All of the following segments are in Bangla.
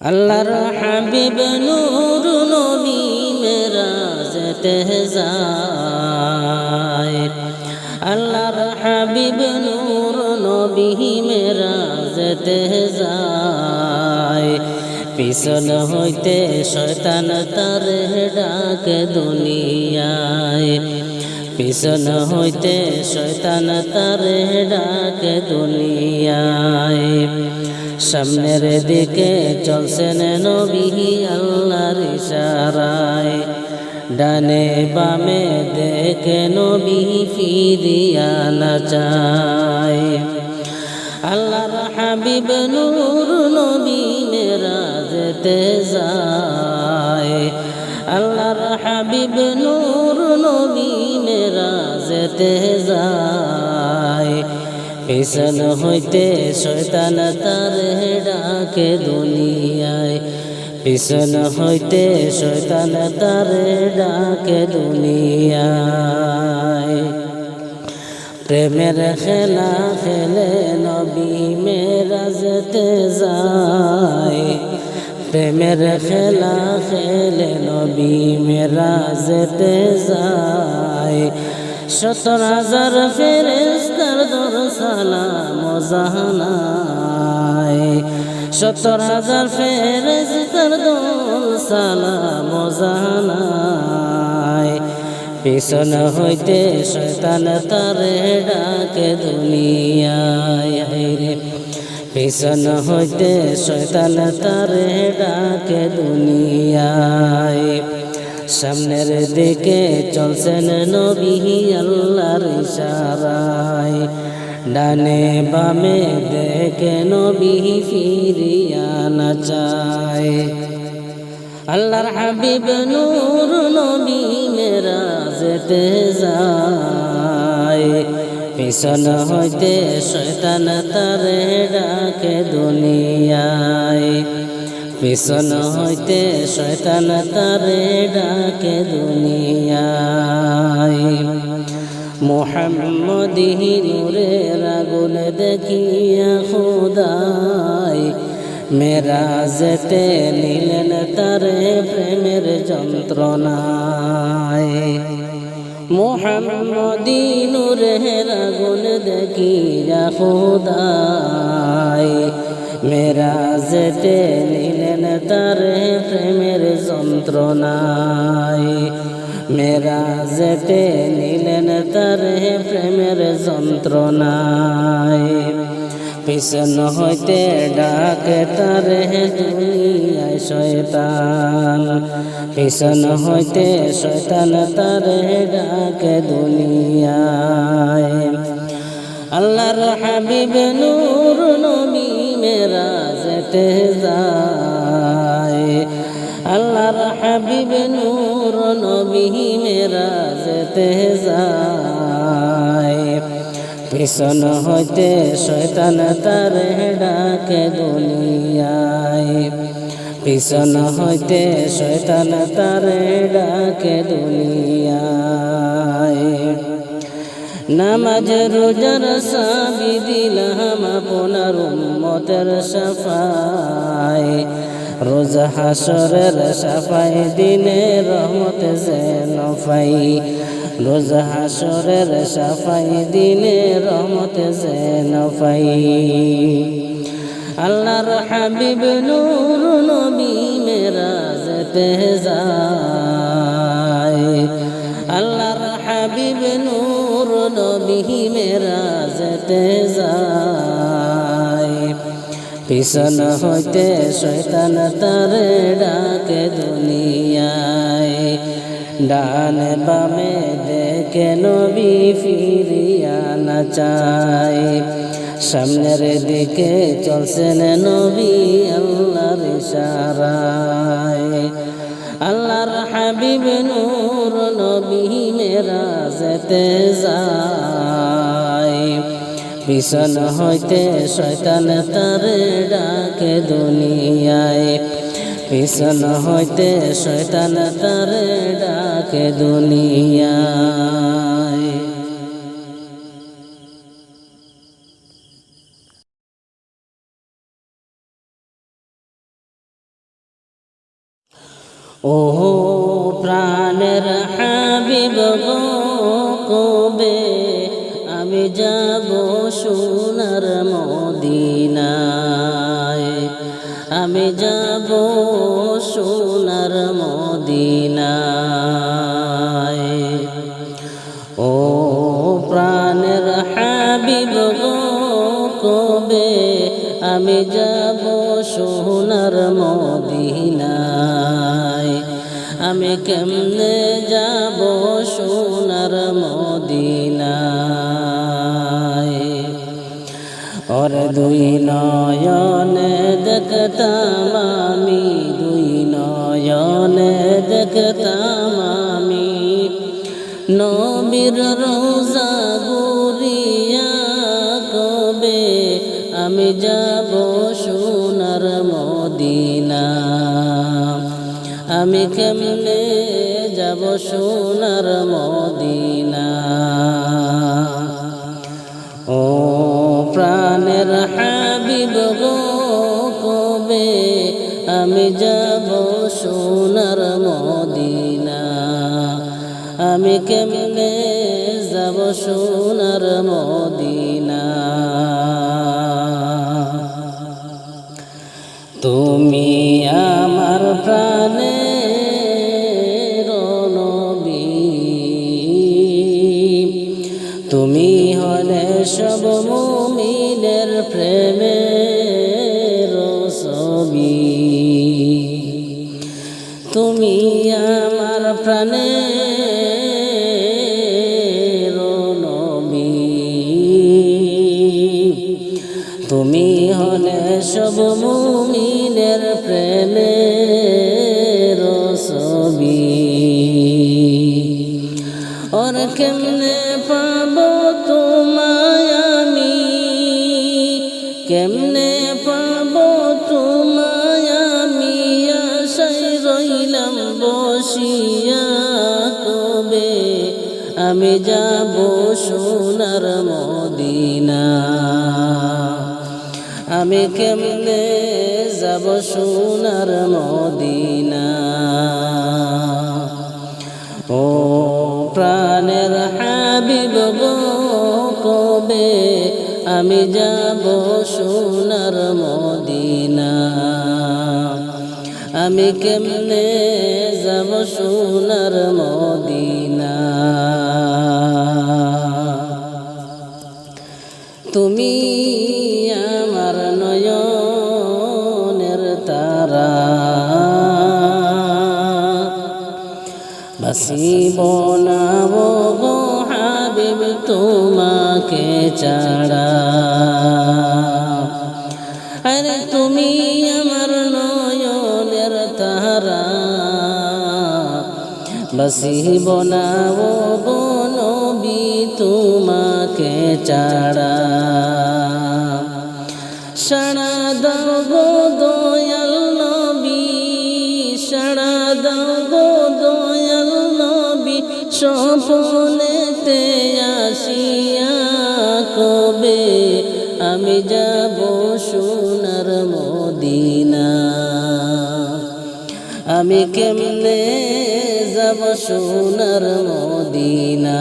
আল্লাহর হাবিব নূর নবী মেরাজতে যায় আল্লাহর হাবিব নূর নবী মেরাজতে যায় পিছন হইতে শয়তান তার ডাকে দুনিয়ায়। পিছন হইতে শয়তান তার ডাকে দুনিয়ায়। সামনের দিকে চলছেন নবী আল্লাহর ইশারায়। ডানে বামে দেখে নবী ফিরিয়া না চায় আল্লাহর হাবিব নূর নবী মেরাজতে যায়। আল্লাহর হাবিব নূর নবী মেরাজতে যায়। পিছন হইতে শয়তান তার ডাকে দুনিয়ায়। পিছন হইতে শয়তান তার ডাকে দুনিয়ায়। প্রেমের খেলা খেলে নবী মেরাজতে যায়। প্রেমের খেলা খেলে নবী মেরাজতে যায়। সত্তর হাজার ফেরেস্তার দর সালাম জাহানায়। সত্তর হাজার ফেরেস্তার দর সালাম জাহানায়। পিছন হইতে শয়তান তারে ডাকে দুনিয়ায় রে। পিছন হইতে শয়তান তারে ডাকে দুনিয়ায়। সামনের দিকে চলছেন নবী আল্লাহর ইশারায়। ডানে বামে দেখে নবী ফিরিয়া না চায় আল্লাহর হাবিব নূর নবী মেরাজতে যায়। পিছন হইতে শয়তান তারে ডাকে দুনিয়ায়। পিছন হইতে শয়তান তারে ডাকে দুনিয়ায়। মোহাম্মদি নূরের আগুন দেখিয়া খুদায় মেরাজতে নিলেন তারে প্রেমের যন্ত্রণায়। মোহাম্মদি নূরের আগুন দেখিয়া খুদায় মেরাজতে নিলেন তারে প্রেমের যন্ত্রণায়। মেরাজতে নিলেন তারে প্রেমের যন্ত্রণায়। পিছন হইতে ডাকে তারে দুনিয়ায় শয়তান। পিছন হইতে শয়তান তারে ডাকে দুনিয়ায়। আল্লাহর হাবিব নূর নবী মেরাজতে যায়। আল্লাহর হাবিব নূর নবী মেরাজতে যায়। পিছন হইতে শয়তান তার ডাকে দুনিয়ায়। পিছন হইতে শয়তান তার ডাকে দুনিয়ায়। নামাজ রোজার সাবি দিলাম আপনার উম্মতের সাফায় রোজ হাসরের সাফাই দিনে রহমত যেন পাই। রোজ হাসরের সাফাই দিনে রহমত যেন পাই। আল্লাহর হাবিব নূর, নবী মেরাজতে যায় আল্লাহর হাবিব নূর নবী মেরাজতে যায় পিছন হইতে শয়তান তারে ডাকে দুনিয়ায় ডান বামে দেখে নবী ফিরিয়া না চায় সামনের দিকে চলছেন নবী আল্লাহর ইশারায় আল্লাহর হাবিব নূর নবী মেরাজতে যায়। পিছন হইতে শয়তান তার ডাকে দুনিয়ায়। পিছন হইতে শয়তান তার ডাকে দুনিয়ায়। ও প্রাণের হাবিব কবে আমি যাব সোনার মদিনায়? আমি যাব সোনার মদিনায়। ও প্রাণের হাবিব কবে আমি যাব সোনার মদিনায়? কেমনে যাব সোনার মদিনায়? ওর দুই নয়নে দেখতাম আমি, দুই নয়নে দেখতাম আমি। নবীর রোজা গুরিয়া কবে আমি যাব সোনার মদিনা? আমি কেমনে যাব সোনার মদিনা। ও প্রাণের হাবিব গো, কবে আমি যাব সোনার মদিনা? আমি কেমনে যাব সোনার মদিনা? ছবি তুমি আমার প্রাণে তুমি হলে সব মুমিনের প্রেমের ছবি ওর কেমনে যাব সোনার মদিনা। আমি কেমনে যাব সোনার মদিনা? ও প্রাণের হাবিব কবে আমি যাব সোনার মদিনা? আমি কেমনে যাব সোনার তুমি আমার নয়নের তারা। বাসিব না গো হাবিব তোমাকে ছাড়া। আরে তুমি আমার নয়নের তারা। বসিব না গো নবী তোমাকে ছাড়া সাড়া দাও গো দয়াল নবী, সাড়া দাও গো দয়াল নবী, স্বপনেতে আসিয়া কবে আমি যাব সোনার মদিনা? আমি কেমনে যাব সোনার মদিনা?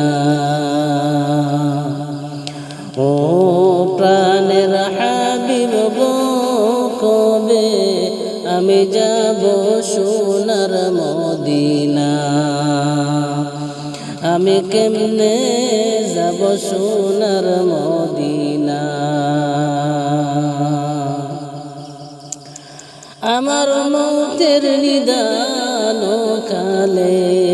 গো কবে? আমি যাব সোনার মদিনা। আমি কেমনে যাব সোনার মদিনা? আমার মৌতের নিদান কালে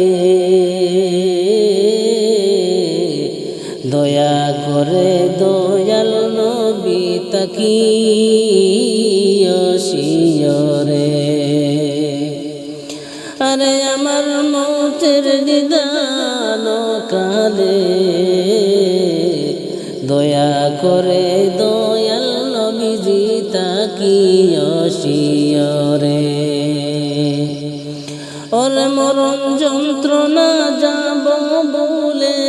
তাকি শিয়রে আরে আমার মৌতের নিদান কালে, দয়া করে দয়াল নবীজি তাকি শিয়রে ওর মরণ যন্ত্রণা যাব বলে,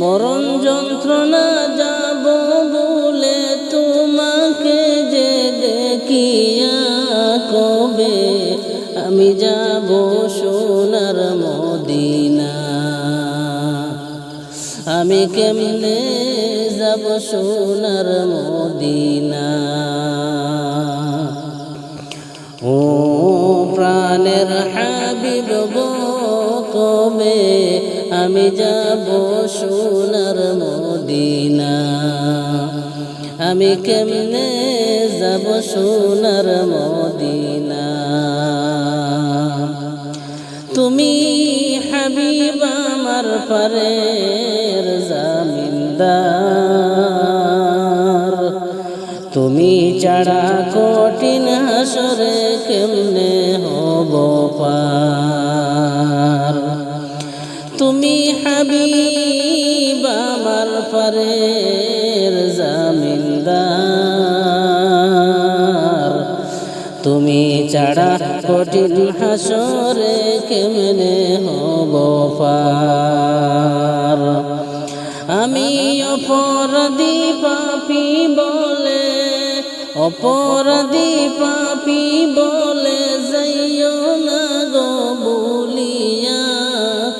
মরণ যন্ত্রণা কবে আমি যাব সোনার মদিনা? আমি কেমনে যাব সোনার মদিনা? ও প্রাণের হাবিব কবে আমি যাব সোনার মদিনা? আমি কেমনে যাব সোনার মদিনা। তুমি হাবিব আমার পরের জামিনদার। তুমি ছাড়া কঠিন হাসরে কেমনে হব পার? তুমি হাবিব আমার পরের ছাড়া কঠিন হাসরে কেমনে হব পার? আমি অপরাধী পাপি বলে, অপরাধী পাপি বলে যাইও না গো বলিয়া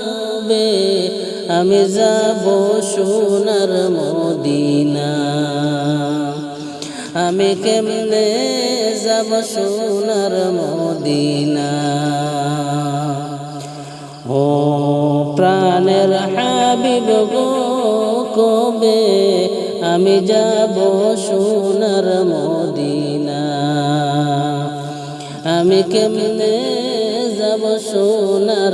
কবে? আমি যাব সোনার মদিনা। আমি কেমনে যাব সোনার মদিনা। ও প্রাণের হাবিব গো, কবে আমি যাব সোনার মদিনা? আমি কেমনে যাব সোনার